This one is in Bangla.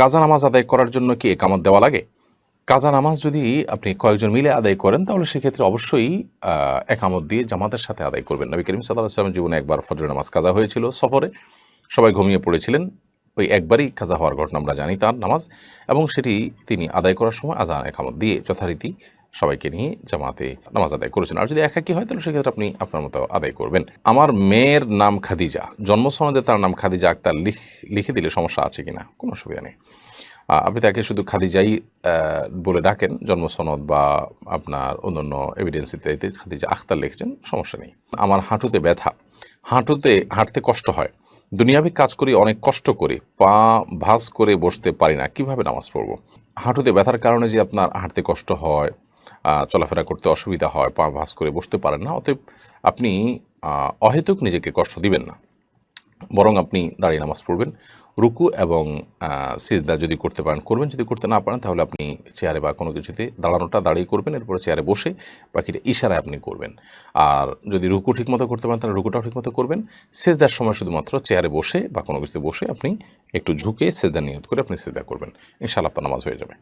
কাজা নামাজ আদায় করার জন্য কি একামত দেওয়া লাগে? কাজা নামাজ যদি আপনি কয়েকজন মিলে আদায় করেন, তাহলে সেক্ষেত্রে অবশ্যই একামত দিয়ে জামাতের সাথে আদায় করবেন। নবী করিম সাল্লাহ সাল্লামের জীবনে একবার ফজর নামাজ কাজা হয়েছিল সফরে। সবাই ঘুমিয়ে পড়েছিলেন। ওই একবারই কাজা হওয়ার ঘটনা আমরা জানি তার নামাজ। এবং সেটি তিনি আদায় করার সময় আজান একামত দিয়ে যথারীতি সবাইকে নিয়ে জামাতে নামাজ আদায় করেছেন। আর যদি একাকি হয়, তাহলে সেক্ষেত্রে আপনি আপনার মতো আদায় করবেন। আমার মেয়ের নাম খাদিজা। জন্ম সনদে তার নাম খাদিজা আক্তার লিখ, লিখে দিলে সমস্যা আছে কিনা? কোনো অসুবিধা নেই। আপনি তাকে শুধু খাদিজাই বলে ডাকেন। জন্ম সনদ বা আপনার অন্যান্য এভিডেন্স ইত্যাদিতে খাদিজা আখতার লিখছেন, সমস্যা নেই। আমার হাঁটুতে ব্যথা। হাঁটুতে হাঁটতে কষ্ট হয়। দুনিয়াবি কাজ করি, অনেক কষ্ট করে। পা ভাঁজ করে বসতে পারি না। কীভাবে নামাজ পড়ব? হাঁটুতে ব্যথার কারণে যে আপনার হাঁটতে কষ্ট হয় চলাফেরা করতে অসুবিধা হয়, পা ভাঁজ করে বসতে পারেন না, অতএব আপনি অহেতুক নিজেকে কষ্ট দিবেন না। বরং আপনি দাঁড়িয়ে নামাজ পড়বেন, রুকু এবং সিজদা যদি করতে পারেন, করবেন, যদি করতে না পারেন, তাহলে আপনি চেয়ারে বা কোনো কিছুতে দাঁড়ানোটা দাঁড়িয়ে করবেন, এরপরে চেয়ারে বসে বাকিটা ইশারায় আপনি করবেন। আর যদি রুকু ঠিকমতো করতে পারেন, তাহলে রুকুটাও ঠিকমতো করবেন। সেজদার সময় শুধুমাত্র চেয়ারে বসে বা কোনো কিছুতে বসে আপনি একটু ঝুঁকে সেজদা নিয়ত করে আপনি সেজদা করবেন। ইনশাআল্লাহ আপনার নামাজ হয়ে যাবে।